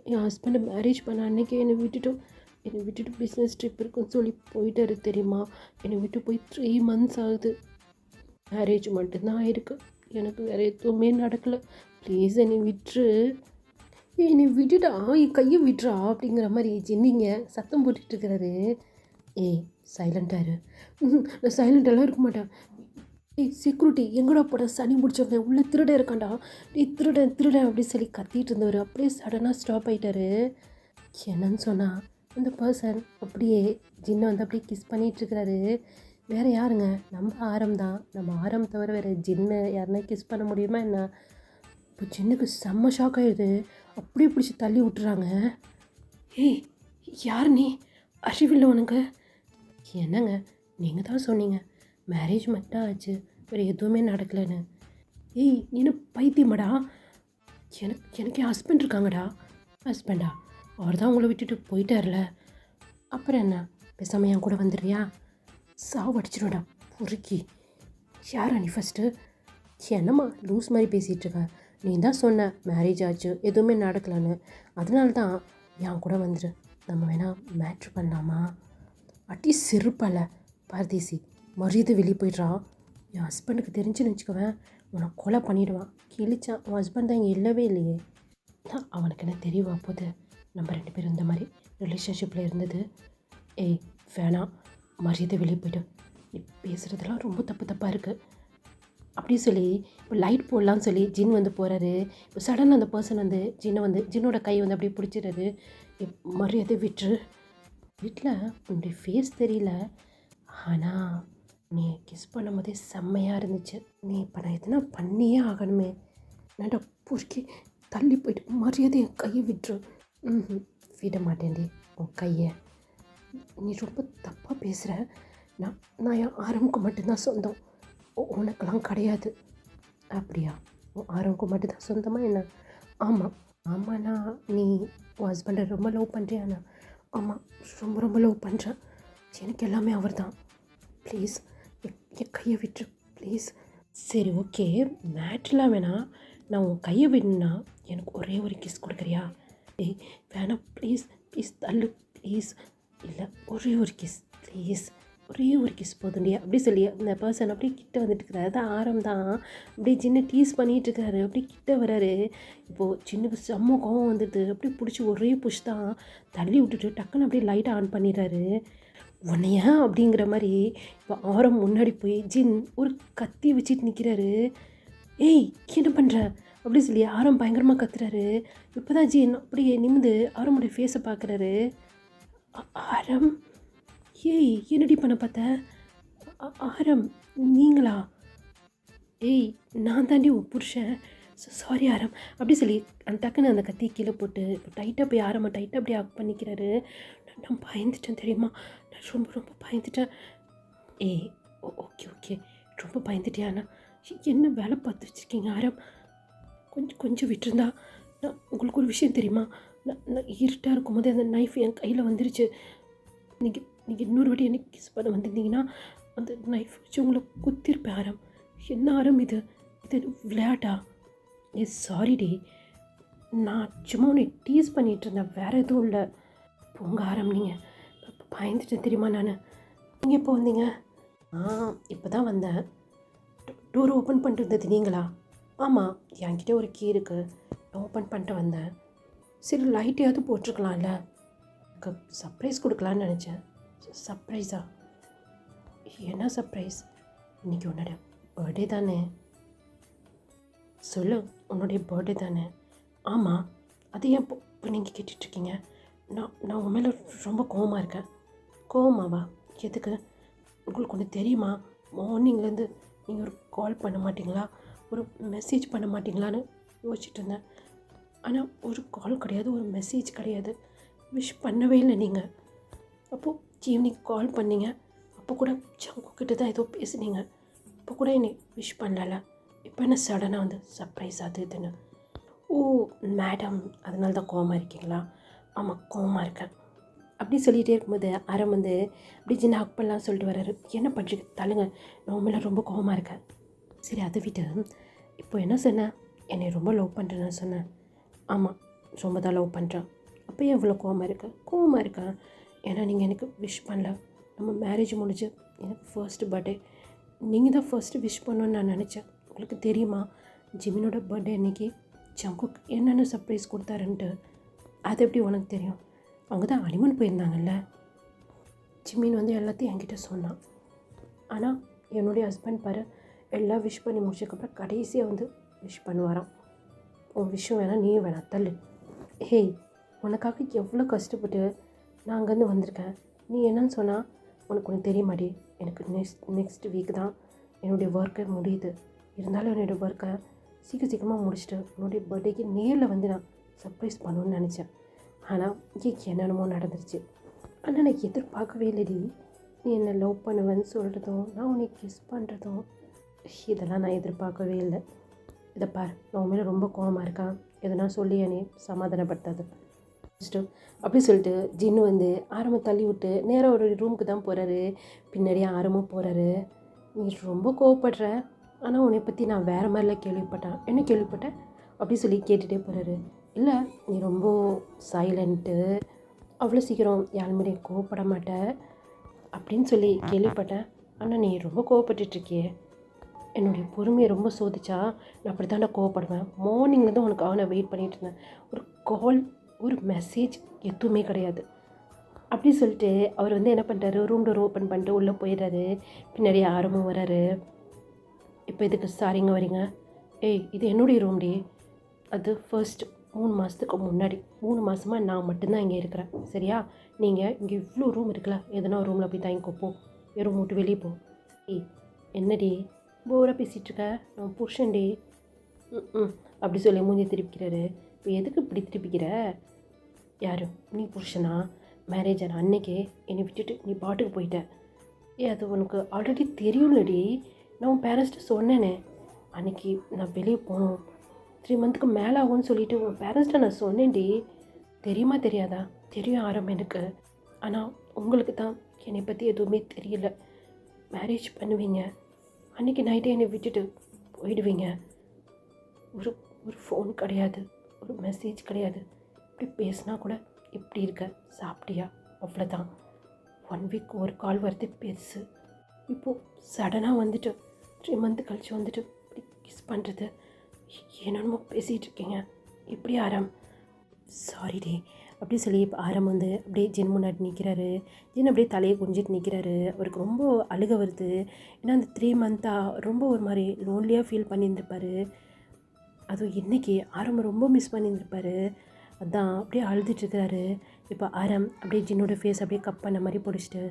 என் ஹஸ்பண்டை மேரேஜ் பண்ண அன்னைக்கே என்னை விட்டுட்டு என்னை விட்டுட்டு பிஸ்னஸ் ட்ரிப் இருக்குன்னு சொல்லி போயிட்டாரு தெரியுமா? என்னை விட்டு போய் த்ரீ மந்த்ஸ் ஆகுது. மேரேஜ் மட்டும்தான் ஆயிருக்கு. எனக்கு வேறு எதுவுமே நடக்கல. ப்ளீஸ் என்னை விட்டுரு. ஏய், என்னை விட்டுடா என் கையை விட்டுறா? அப்படிங்கிற மாதிரி ஜென்னிங்க சத்தம் போட்டுட்டு இருக்கிறாரு. ஏய் சைலண்டாரு நான் சைலண்டெல்லாம் இருக்க மாட்டேன். ஏய் செக்யூரிட்டி எங்கடா போட சனி முடிச்சவங்க உள்ளே திருட இருக்கான்டா. டேய் திருடன் திருடன் அப்படி சொல்லி கத்திட்டு இருந்தவர். அப்படியே சடனாக ஸ்டாப் ஆகிட்டாரு என்னன்னு சொன்னா அந்த பர்சன் அப்படியே ஜின்னை வந்து அப்படியே கிஸ் பண்ணிகிட்ருக்கிறாரு வேறு வேற யாருங்க? நம்ம ஆரம் தான். நம்ம ஆரம் தவிர வேறு ஜின்னு யாருன்னா கிஸ் பண்ண முடியுமா என்ன? இப்போ ஜின்னுக்கு செம்ம ஷாக் ஆகிடுது அப்படியே பிடிச்சி தள்ளி விட்டுறாங்க. ஏய் யார் நீ? அறிவில்லை உனக்கு. என்னங்க? நீங்கள் தான் சொன்னீங்க. மேரேஜ் மட்டும் ஆச்சு. வேறு எதுவுமே நடக்கலைன்னு. ஏய் நீ என்ன பைத்தியமாடா. எனக்கு எனக்கு என் ஹஸ்பண்ட் இருக்காங்கடா. ஹஸ்பண்டா அவர் தான் உங்களை விட்டுட்டு போயிட்டார்ல. அப்புறம் என்ன? பேசாமல் என் கூட வந்துடுறியா? சாவடிச்சிடும்டா பொறுக்கி. யாரா நீ ஃபஸ்ட்டு என்னம்மா லூஸ் மாதிரி பேசிகிட்டு இருக்க? நீ தான் சொன்ன மேரேஜ் ஆச்சு எதுவுமே நடக்கலன்னு. அதனால தான் என் கூட வந்துரு. நம்ம வேணால் மேட்ரு பண்ணலாமா? அட்டி செருப்பலை பரதேசி. மரியாதை வெளியே போய்ட்றா. என் ஹஸ்பண்டுக்கு தெரிஞ்சுன்னு வச்சுக்கவேன் உன்னை கொலை பண்ணிவிடுவான் கிழிச்சான். உன் ஹஸ்பண்ட் தான் இங்கே இல்லவே இல்லையே. நான் அவனுக்கு என்ன தெரியவா போது நம்ம ரெண்டு பேரும் இந்த மாதிரி ரிலேஷன்ஷிப்பில் இருந்தது. ஏய் வேணாம் மரியாதை வெளியே போய்ட்டு நீ பேசுகிறதெல்லாம் ரொம்ப தப்பு தப்பாக இருக்குது அப்படி சொல்லி இப்போ லைட் போடலான்னு சொல்லி ஜின் வந்து போகிறாரு இப்போ சடனாக அந்த பர்சன் வந்து ஜின்னை வந்து ஜின்னோட கை வந்து அப்படியே பிடிச்சிடுறது. மரியாதை விட்டுரு. வீட்டில் உன்னுடைய ஃபேஸ் தெரியல. ஆனால் நீ கிஸ் பண்ணும்போதே செம்மையாக இருந்துச்சு. நீ இப்போ நான் எதுனா பண்ணியே ஆகணுமே. நான் பொறுக்கி தள்ளி போயிட்டு மரியாதை என் கையை விட்டுரு. ம் விட மாட்டேன்டி உன் கையை. நீ ரொம்ப தப்பாக பேசுகிற நான் நான் என் ஆரம்புக்கு மட்டும்தான் சொந்தம். உனக்கெல்லாம் கிடையாது. அப்படியா? உன் ஆரம்புக்கு மட்டும்தான் சொந்தமாக என்ன? ஆமாம் ஆமாண்ணா நீ உன் ஹஸ்பண்டை ரொம்ப லவ் பண்ணுறியாண்ணா ஆமாம் ரொம்ப ரொம்ப லவ் பண்ணுறேன் எனக்கு எல்லாமே அவர் தான் ப்ளீஸ் என் கையை விட்டுரு ப்ளீஸ் சரி ஓகே மேட்லாம் வேணாம் நான் உன் கையை விடணும்னா எனக்கு ஒரே ஒரு கிஸ் கொடுக்குறியா? ஏய் வேணாம் ப்ளீஸ் ப்ளீஸ் தள்ளு ப்ளீஸ் இல்லை ஒரே ஒரு கிஸ் ப்ளீஸ் ஒரே ஒரு கிஸ் போதுண்டி அப்படி சொல்லி அந்த பர்சன் அப்படியே கிட்ட வந்துட்டு இருக்கிறாரு அது ஆரம் தான். அப்படியே சின்ன டீஸ் பண்ணிட்டு இருக்காரு. அப்படியே கிட்ட வராரு. இப்போது சின்ன செம்ம கோவம் வந்துடுது. அப்படியே பிடிச்சி ஒரே புஷ் தான். தள்ளி விட்டுட்டு டக்குன்னு அப்படியே லைட்டை ஆன் பண்ணிடுறாரு. உன்னையா அப்படிங்கிற மாதிரி இப்போ ஆரம் முன்னாடி போய் ஜின் ஒரு கத்தி வச்சுட்டு நிற்கிறாரு ஏய் என்ன பண்ணுற அப்படி சொல்லி ஆரம் பயங்கரமாக கத்துறாரு. இப்போ தான் ஜின் அப்படியே நிமிந்து ஆரமுடைய ஃபேஸை பார்க்குறாரு ஆரம் ஏய் என்னடி பண்ண பார்த்த? ஆரம் நீங்களா? ஏய் நான் தாண்டி உன் புருஷன். சாரி ஆரம். அப்படி சொல்லி அந்த டக்குன்னு அந்த கத்தி கீழே போட்டு டைட்டாக போய் ஆரம்ப டைட்டாக அப்படியே ஆக் பண்ணிக்கிறாரு. நான் பயந்துட்டேன் தெரியுமா? நான் ரொம்ப ரொம்ப பயந்துட்டேன். ஏய் ஓ- ஓகே ஓகே. ரொம்ப பயந்துட்டியாண்ணா என்ன வேலை பார்த்து வச்சுருக்கீங்க ஆரம்? கொஞ்சம் கொஞ்சம் விட்டுருந்தா. நான் உங்களுக்கு ஒரு விஷயம் தெரியுமா? நான் நான் இருட்டாக இருக்கும்போது அந்த நைஃப் என் கையில் வந்துருச்சு. நீங்கள் நீங்கள் இன்னொரு வாட்டி எனக்கு கிஸ் பண்ண வந்திருந்தீங்கன்னா அந்த நைஃப் வச்சு உங்களை குத்திருப்பேன் ஆரம். என்ன ஆரம் இது? இது விளையாட்டா? ஏ சாரி டே நான் சும்மா உன்னை டீஸ் பண்ணிகிட்டு இருந்தேன் வேறு எதுவும் இல்லை. போங்க ஆரம்பிங்க பயந்துட்டேன் தெரியுமா நான்? நீங்கள் எப்போ வந்தீங்க? ஆ இப்போ தான் வந்தேன். டூர் ஓப்பன் பண்ணிட்டு இருந்தது நீங்களா ஆமாம் என்கிட்ட ஒரு கீ இருக்குது ஓப்பன் பண்ணிட்டு வந்தேன். சரி லைட்டையாவது போட்டிருக்கலாம்ல. எனக்கு சர்ப்ரைஸ் கொடுக்கலான்னு நினச்சேன். சர்ப்ரைஸா என்ன சர்ப்ரைஸ் இன்றைக்கி உன்னோட பர்த்டே தானே? சொல்லு உன்னுடைய பர்த்டே தானே? ஆமாம் அது ஏன் இப்போ இப்போ நீங்கள் கேட்டுட்ருக்கீங்க நான் நான் உன் மேலே ரொம்ப கோவமாக இருக்கேன். கோவமாவா? எதுக்கு? உங்களுக்கு ஒன்று தெரியுமா? மார்னிங்லேருந்து நீங்கள் ஒரு கால் பண்ண மாட்டிங்களா? ஒரு மெசேஜ் பண்ண மாட்டிங்களான்னு யோசிச்சுட்டு இருந்தேன். ஆனால் ஒரு கால் கிடையாது ஒரு மெசேஜ் கிடையாது. விஷ் பண்ணவே இல்லை நீங்கள் அப்போது ஈவினிங் கால் பண்ணீங்க. அப்போ கூட சங்கு கிட்ட தான் ஏதோ பேசுனீங்க. அப்போ கூட என்னை விஷ் பண்ணல இப்போ என்ன சடனாக வந்து சர்ப்ரைஸ் அது இதுன்னு. ஓ மேடம் அதனால தான் கோவமாக இருக்கீங்களா? ஆமாம் கோவமாக இருக்கேன் அப்படி சொல்லிகிட்டே இருக்கும்போது அறம் வந்து அப்படி சின்ன ஹக் பண்ணலாம் சொல்லிட்டு வர்றாரு என்ன பண்ணுறது தள்ளுங்க. நான் ரொம்ப கோவமாக இருக்கேன். சரி அதை விட்டு இப்போ என்ன சொன்னேன் என்னை ரொம்ப லவ் பண்ணுறேன்னு சொன்னேன் ஆமாம் ரொம்ப தான் லவ் பண்ணுறான் அப்போ ஏன் இவ்வளோ கோவமாக இருக்கா? கோவமாக இருக்கா ஏன்னா நீங்கள் எனக்கு விஷ் பண்ணல. நம்ம மேரேஜ் முடிஞ்சு எனக்கு ஃபர்ஸ்ட் பர்த்டே நீங்கள் தான் ஃபர்ஸ்ட்டு விஷ் பண்ணணும்னு நான் நினச்சேன். உங்களுக்கு தெரியுமா? ஜிமினோட பர்த்டே அன்றைக்கி ஜங்குக் என்னென்ன சர்ப்ரைஸ் கொடுத்தாருன்ட்டு. அது எப்படி உனக்கு தெரியும்? அவங்க தான் அனிமன் போயிருந்தாங்கல்ல. ஜிம்மின் வந்து எல்லாத்தையும் என்கிட்ட சொன்னான். ஆனால் என்னுடைய ஹஸ்பண்ட் பாரு எல்லாம் விஷ் பண்ணி முடிச்சதுக்கப்புறம் கடைசியாக வந்து விஷ் பண்ணுவாராம். உன் விஷயம் வேணாம் நீயும் வேணாம் தள்ளு. ஹேய் உனக்காக எவ்வளோ கஷ்டப்பட்டு நான் அங்கேருந்து வந்திருக்கேன்? நீ என்னன்னு சொன்னால் உனக்கு ஒன்று தெரியுமாடி எனக்கு நெக்ஸ்ட் நெக்ஸ்ட் வீக் தான் என்னுடைய ஒர்க்கை முடியுது. இருந்தாலும் என்னுடைய ஒர்க்கை சீக்கிரம் சீக்கிரமாக முடிச்சுட்டு உன்னுடைய பர்த்டேக்கு நேரில் வந்து நான் சர்ப்ரைஸ் பண்ணணும்னு நினச்சேன். ஆனால் இங்கே என்னென்னமோ நடந்துருச்சு. ஆனால் நான் எதிர்பார்க்கவே இல்லைடி நீ என்னை லவ் பண்ணுவேன்னு சொல்கிறதும் நான் உன்னை கிஸ் பண்ணுறதும் இதெல்லாம் நான் எதிர்பார்க்கவே இல்லை. இதை பார் நான் மேலே ரொம்ப கோவமாக இருக்கான். எதனா சொல்லி என்னை சமாதானப்படுத்தாது. ஃபஸ்ட்டு அப்படி சொல்லிட்டு ஜின்னு வந்து ஆரம்ப தள்ளி விட்டு நேராக ஒரு ரூமுக்கு தான் போகிறாரு பின்னாடியே ஆரமும் போகிறாரு நீ ரொம்ப கோவப்படுற. ஆனால் உன்னை பற்றி நான் வேறு மாதிரிலாம் கேள்விப்பட்டேன். என்ன கேள்விப்பட்டேன் அப்படி சொல்லி கேட்டுகிட்டே போகிறாரு இல்லை நீ ரொம்ப சைலண்ட்டு அவ்வளோ சீக்கிரம் யாருமே கோவப்பட மாட்ட அப்படின்னு சொல்லி கேள்விப்பட்டேன். ஆனால் நீ ரொம்ப கோவப்பட்டுட்டு இருக்கியே என்னுடைய பொறுமையை ரொம்ப சோதிச்சா நான் அப்படி தானே கோவப்படுவேன் மார்னிங்லேருந்து உனக்கு அவனை வெயிட் பண்ணிகிட்டு இருந்தேன். ஒரு கால் ஒரு மெசேஜ் எதுவுமே கிடையாது. அப்படி சொல்லிட்டு அவர் வந்து என்ன பண்ணுறாரு ரூம் டோர் ஓப்பன் பண்ணிட்டு உள்ளே போயிடுறாரு. பின்னாடி ஆரம்பம் வராரு. இப்போ இதுக்கு சாரிங்க வரீங்க? ஏய் இது என்னுடைய ரூம்டி அது ஃபர்ஸ்ட் மூணு மாதத்துக்கு முன்னாடி மூணு மாதமாக நான் மட்டும்தான் இங்கே இருக்கிறேன். சரியா? நீங்கள் இங்கே இவ்வளோ ரூம் இருக்குல்ல எதனா ஒரு ரூமில் போய் தாங்கிக்கோ போ வெறும் விட்டு வெளியே போ. ஏய் என்னடி? போராக பேசிகிட்ருக்க நான் புருஷன்டி. ம் ம் அப்படி சொல்லி மூஞ்சி திருப்பிக்கிறாரு. இப்போ எதுக்கு இப்படி திருப்பிக்கிற? யாரு? நீ புருஷனா? மேரேஜ் ஆன அன்னைக்கே என்னை விட்டுட்டு நீ பாட்டுக்கு போயிட்ட. ஏ அது உனக்கு ஆல்ரெடி தெரியும்லடி. நான் உன் பேரண்ட்ஸ்ட்டு சொன்னேனே. அன்னைக்கு நான் வெளியே போகணும் த்ரீ மந்த்துக்கு மேலே ஆகும்னு சொல்லிட்டு உன் பேரண்ட்ஸ்ட்ட நான் சொன்னேன்டி. தெரியுமா தெரியாதா? தெரியும் ஆரம்பம் எனக்கு. ஆனால் உங்களுக்கு தான் என்னை பற்றி எதுவுமே தெரியல. மேரேஜ் பண்ணுவீங்க. அன்றைக்கி நைட்டே என்னை விட்டுட்டு போயிடுவீங்க. ஒரு ஒரு ஃபோன் கிடையாது. ஒரு மெசேஜ் கிடையாது. இப்படி பேசினா கூட எப்படி இருக்க? சாப்பிட்டியா? அவ்வளோதான் ஒன் வீக் ஒரு கால் வரது பெருசு இப்போது சடனாக வந்துட்டு த்ரீ மந்த் கழிச்சு வந்துட்டு இப்படி கிஸ் பண்ணுறது என்னென்னமோ பேசிகிட்டு இருக்கீங்க எப்படி ஆரம்? சாரி டே அப்படி சொல்லி இப்போ ஆரம் வந்து அப்படியே ஜின் முன்னாடி நிற்கிறாரு ஜென் அப்படியே தலையை குனிஞ்சிட்டு நிற்கிறாரு அவருக்கு ரொம்ப அழுக வருது. ஏன்னா அந்த த்ரீ மந்த்தாக ரொம்ப ஒரு மாதிரி லோன்லியாக ஃபீல் பண்ணியிருந்துருப்பாரு. அதுவும் இன்றைக்கி ஆரம் ரொம்ப மிஸ் பண்ணியிருந்துருப்பாரு. அதான் அப்படியே அழுதுட்டுருக்கிறாரு இப்போ ஆரம் அப்படியே ஜின்னோட ஃபேஸ் அப்படியே கப் பண்ண மாதிரி பிடிச்சிட்டு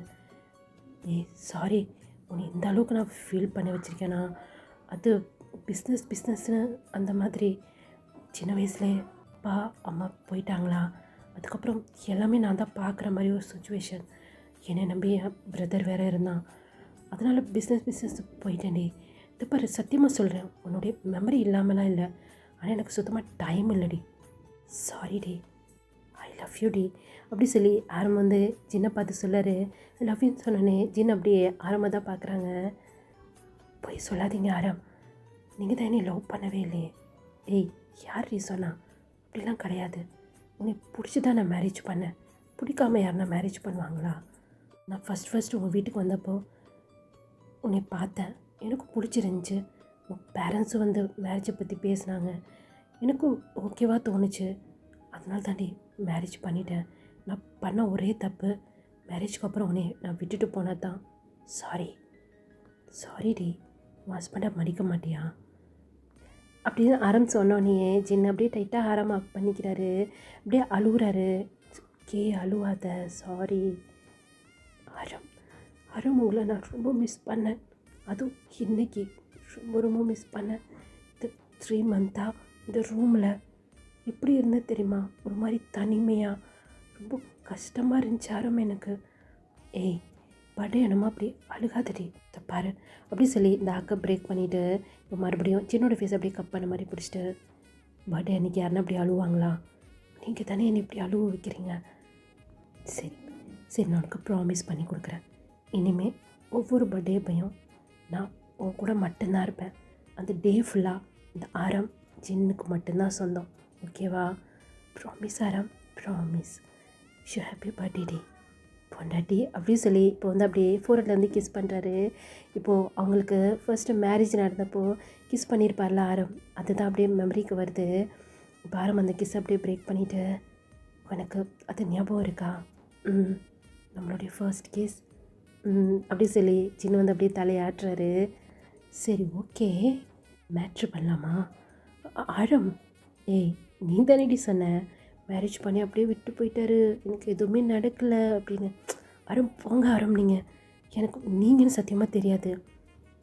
ஏய் சாரி உன்னை இந்த அளவுக்கு நான் ஃபீல் பண்ண வச்சுருக்கேனா? அது பிஸ்னஸ் பிஸ்னஸ்னு அந்த மாதிரி சின்ன வயசுலேயே அப்பா அம்மா போயிட்டாங்களா? அதுக்கப்புறம் எல்லாமே நான் தான் பார்க்குற மாதிரி ஒரு சுச்சுவேஷன் என்னை நம்பி என் பிரதர் வேறு இருந்தான். அதனால் பிஸ்னஸ் பிஸ்னஸ் போயிட்டேன்டி இது பாரு சத்தியமாக சொல்கிறேன் உன்னுடைய மெமரி இல்லாமலாம் இல்லை. ஆனால் எனக்கு சுத்தமாக டைம் இல்லைடி. சாரி டி. ஐ லவ் யூ டி. அப்படி சொல்லி ஆரம் வந்து ஜின்னை பார்த்து சொல்லாரு. லவ்யூன்னு சொன்னோன்னே ஜின் அப்படியே ஆரமாக தான் பார்க்குறாங்க. போய் சொல்லாதீங்க ஆரம். நீங்கள் தான் என்னை லவ் பண்ணவே இல்லையே. ஏய் யார் நீ சொன்னா? அப்படிலாம் கிடையாது. உன்னை பிடிச்சி தான் நான் மேரேஜ் பண்ணேன். பிடிக்காம யாருன்னா மேரேஜ் பண்ணுவாங்களா? நான் ஃபஸ்ட் ஃபஸ்ட் உங்கள் வீட்டுக்கு வந்தப்போ உன்னை பார்த்தேன். எனக்கும் பிடிச்சிருந்துச்சி. உன் பேரண்ட்ஸும் வந்து மேரேஜை பற்றி பேசினாங்க. எனக்கும் ஓகேவாக தோணுச்சு. அதனால தாண்டி மேரேஜ் பண்ணிட்டேன். நான் பண்ண ஒரே தப்பு. மேரேஜ்க்கு அப்புறம் உன்னை நான் விட்டுட்டு போனது தான் சாரி சாரி டி உன் ஹஸ்பண்டை மடிக்க மாட்டியா? அப்படின்னு ஆரம் சொன்னோன்னே ஜின் அப்படியே டைட்டாக ஆரமாக பண்ணிக்கிறாரு. அப்படியே அழுகுறாரு. கே அழுவாத. சாரி அறம் அறம் உங்களை நான் ரொம்ப மிஸ் பண்ணேன். அதுவும் இன்னைக்கு ரொம்ப ரொம்ப மிஸ் பண்ணேன். இந்த த்ரீ மந்த்தாக இந்த ரூமில் எப்படி இருந்தது தெரியுமா? ஒரு மாதிரி தனிமையாக ரொம்ப கஷ்டமாக இருந்துச்சு அறம் எனக்கு. ஏய் படையணுமா என்னமோ அப்படி அழுகாதடி. இதை பாரு. அப்படி சொல்லி இந்த அக்கை பிரேக் பண்ணிவிட்டு இப்போ மறுபடியும் சின்னோட ஃபேஸ் அப்படியே கப் பண்ண மாதிரி பிடிச்சிட்டு பர்த்டே அன்றைக்கி யாருன்னா அப்படி அழுவாங்களா? நீங்கள் தானே என்னை இப்படி அழுவ வைக்கிறீங்க? சரி சரி நான் உனக்கு ப்ராமிஸ் பண்ணி கொடுக்குறேன். இனிமேல் ஒவ்வொரு பர்த்டே பையும் நான் உன் கூட மட்டும்தான் இருப்பேன். அந்த டே ஃபுல்லாக இந்த ஆரம் ஜின்னுக்கு மட்டும்தான் சொந்தம். ஓகேவா ப்ராமிஸ் ஆரம் ப்ராமிஸ் ஷூ ஹாப்பி பர்த்டே டே பொண்டாட்டி அப்படின்னு சொல்லி இப்போ வந்து அப்படியே ஃபோர்லேருந்து கிஸ் பண்ணுறாரு இப்போது அவங்களுக்கு ஃபர்ஸ்ட்டு மேரேஜ் நடந்தப்போ கிஸ் பண்ணியிருப்பார்ல ஆரம். அதுதான் அப்படியே மெமரிக்கு வருது. இப்போ ஆரம் அந்த கிஸ் அப்படியே பிரேக் பண்ணிவிட்டு உனக்கு அது ஞாபகம் இருக்கா? ம் நம்மளுடைய ஃபர்ஸ்ட் கிஸ் ம் அப்படி சொல்லி சின்ன வந்து அப்படியே தலையாட்டுறாரு. சரி ஓகே மேட்ரு பண்ணலாமா? ஆழம் ஏய் நீ தானேடி சொன்ன. மேரேஜ் பண்ணி அப்படியே விட்டு போயிட்டாரு. எனக்கு எதுவுமே நடக்கலை அப்படின்னு. அரும் போங்க அறம் நீங்கள் எனக்கு நீங்கன்னு சத்தியமாக தெரியாது.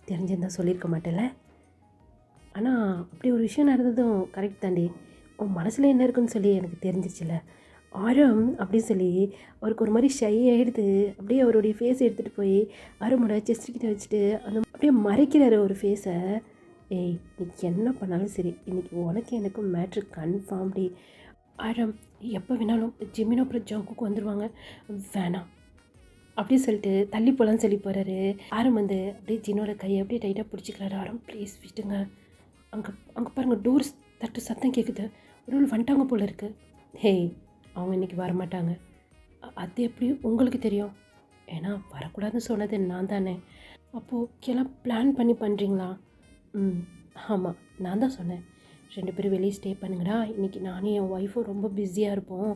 தெரிஞ்சிருந்தா சொல்லியிருக்க மாட்டேல ஆனால் அப்படி ஒரு விஷயம் நடந்ததும் கரெக்ட் தாண்டி உன் மனசில் என்ன இருக்குன்னு சொல்லி எனக்கு தெரிஞ்சிச்சுல ஆரம் அப்படின்னு சொல்லி அவருக்கு ஒரு மாதிரி ஷை ஆகிடுது அப்படியே அவருடைய ஃபேஸை எடுத்துகிட்டு போய் அருமோட செஸ்ட்கிட்ட வச்சுட்டு அந்த அப்படியே மறைக்கிறாரு ஒரு ஃபேஸை ஏய் நீ என்ன பண்ணாலும் சரி இன்றைக்கி உனக்கு எனக்கும் மேட்ரு கன்ஃபார்ம்டி ஆரம் எப்போ வேணாலும் ஜெமினோ அப்புறம் ஜங்குக்கு வந்துடுவாங்க வேணாம். அப்படி சொல்லிட்டு தள்ளி போகலான்னு சொல்லி போகிறாரு ஆரம் வந்து அப்படியே ஜினோட கையை அப்படியே டைட்டாக பிடிச்சிக்கிறாரு ஆரம். ப்ளீஸ் விட்டுங்க. அங்கே அங்கே பாருங்கள் டோர்ஸ் தட்டு சத்தம் கேட்குது ஒரு வந்துட்டாங்க போல் இருக்குது ஹேய் அவங்க இன்னைக்கு வரமாட்டாங்க. அது எப்படி உங்களுக்கு தெரியும்? ஏன்னா வரக்கூடாதுன்னு சொன்னது நான் தானே. அப்போது எல்லாம் பிளான் பண்ணி பண்ணுறீங்களா ம் ஆமாம் நான் தான் சொன்னேன். ரெண்டு பேரும் வெளியே ஸ்டே பண்ணுங்கடா. இன்றைக்கி நானும் என் ஒய்ஃபும் ரொம்ப பிஸியாக இருப்போம்.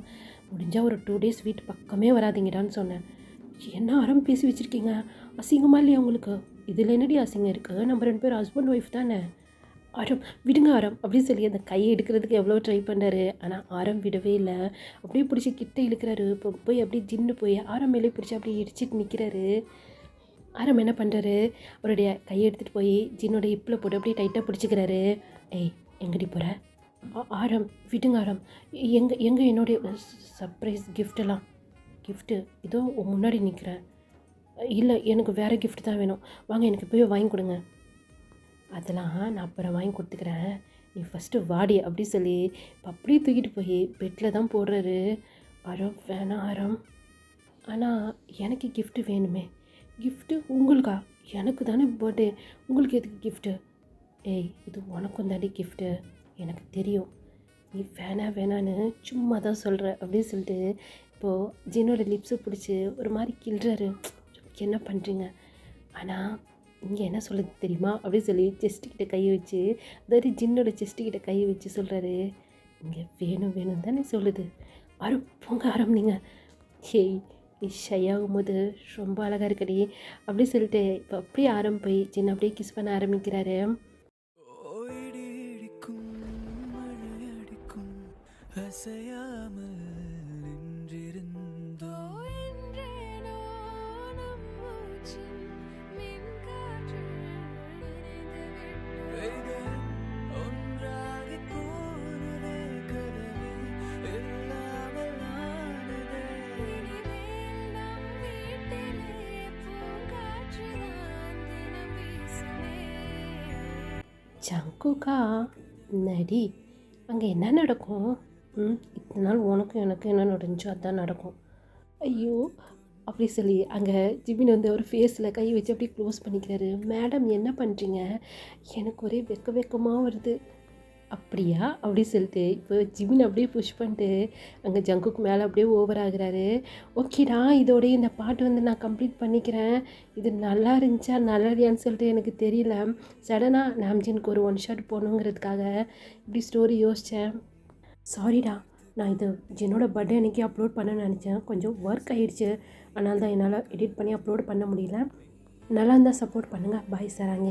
முடிஞ்சால் ஒரு டூ டேஸ் வீட்டு பக்கமே வராதீங்கடான்னு சொன்னேன். என்ன ஆரம் பேசி வச்சுருக்கீங்க? அசிங்கமாக இல்லையா உங்களுக்கு? இதில் என்னடி அசிங்கம் இருக்குது நம்ம ரெண்டு பேரும் ஹஸ்பண்ட் ஒய்ஃப் தானே? ஆரம் விடுங்க ஆரம் அப்படின்னு சொல்லி அந்த கையை எடுக்கிறதுக்கு எவ்வளோ ட்ரை பண்ணாரு. ஆனால் ஆரம் விடவே இல்லை. அப்படியே பிடிச்சி கிட்ட இழுக்கிறாரு. இப்போ போய் அப்படியே ஜின்னு போய் ஆரம் மேலே பிடிச்சி அப்படியே இடிச்சிட்டு நிற்கிறாரு ஆரம் என்ன பண்ணுறாரு அவருடைய கையை எடுத்துகிட்டு போய் ஜின்னோட இப்பில் போட்டு அப்படியே டைட்டாக பிடிச்சிக்கிறாரு. ஏய் எங்கடி போகிற ஆரம் விடுங்க ஆரம். எங்கே எங்கே என்னுடைய சர்ப்ரைஸ் கிஃப்டெல்லாம் கிஃப்ட்டு இதோ முன்னாடி நிற்கிறேன் இல்லை எனக்கு வேறு கிஃப்ட் தான் வேணும். வாங்க எனக்கு போய் வாங்கி கொடுங்க. அதெல்லாம் நான் அப்புறம் வாங்கி கொடுத்துக்கிறேன். நீ ஃபஸ்ட்டு வாடி அப்படி சொல்லி அப்படியே தூக்கிட்டு போய் பெட்டில் தான் போடுறாரு. அறம் வேணாம் அறம் ஆனால் எனக்கு கிஃப்ட்டு வேணுமே. கிஃப்ட்டு உங்களுக்கா? எனக்கு தானே பர்த்டே உங்களுக்கு எதுக்கு கிஃப்ட்டு ஏய் இது உனக்கும் தாண்டி கிஃப்ட்டு எனக்கு தெரியும். நீ வேணா வேணான்னு சும்மா தான் சொல்கிற அப்படின்னு சொல்லிட்டு இப்போது ஜீனோட லிப்ஸை பிடிச்சி ஒரு மாதிரி கிள்றாரு. என்ன பண்ணுறீங்க ஆனால் இங்கே என்ன சொல்லுது தெரியுமா? அப்படின்னு சொல்லி செஸ்ட்டு கிட்ட கையை வச்சு அதாவது ஜின்னோட செஸ்ட்டு கிட்ட கையை வச்சு சொல்கிறாரு இங்கே வேணும் வேணும் தானே சொல்லுது. அரு போங்க ஆரம்பிங்க. ஹேய் நீ ஷையாகும் போது ரொம்ப அழகாக இருக்கடி அப்படி சொல்லிட்டு இப்போ அப்படியே ஆரம்பி போய் சின்ன அப்படியே கிஸ் பண்ண ஆரம்பிக்கிறாரு. அசையாமல் நின்றிருந்தோ சங்குக்கா நடி அங்கே என்ன நடக்கும்? ம் இத்தனை நாள் உனக்கும் எனக்கும் என்ன நடந்துச்சோ அதான் நடக்கும். ஐயோ அப்படி சொல்லி அங்கே ஜிமின் வந்து ஒரு ஃபேஸில் கை வச்சு அப்படியே க்ளோஸ் பண்ணிக்கிறாரு. மேடம் என்ன பண்ணுறீங்க எனக்கு ஒரே வெக்க வெக்கமாக வருது. அப்படியா? அப்படி சொல்லிட்டு இப்போ ஜிமின் அப்படியே புஷ் பண்ணிட்டு அங்கே ஜங்குக்கு மேலே அப்படியே ஓவர் ஆகுறாரு. ஓகேடா இதோடய இந்த பாட்டு வந்து நான் கம்ப்ளீட் பண்ணிக்கிறேன். இது நல்லா இருந்துச்சா நல்லா இல்லையான்னு சொல்லிட்டு எனக்கு தெரியல. சடனாக நாம்ஜினுக்கு ஒரு ஒன் ஷாட் போகணுங்கிறதுக்காக இப்படி ஸ்டோரி யோசித்தேன் சாரிடா நான் இது என்னோடய பர்த்டே அன்றைக்கி அப்லோட் பண்ண நினச்சேன். கொஞ்சம் ஒர்க் ஆகிடுச்சு அதனால தான் என்னால் எடிட் பண்ணி அப்லோட் பண்ண முடியல. நல்லா இருந்தால் சப்போர்ட் பண்ணுங்கள் பாய் சராங்க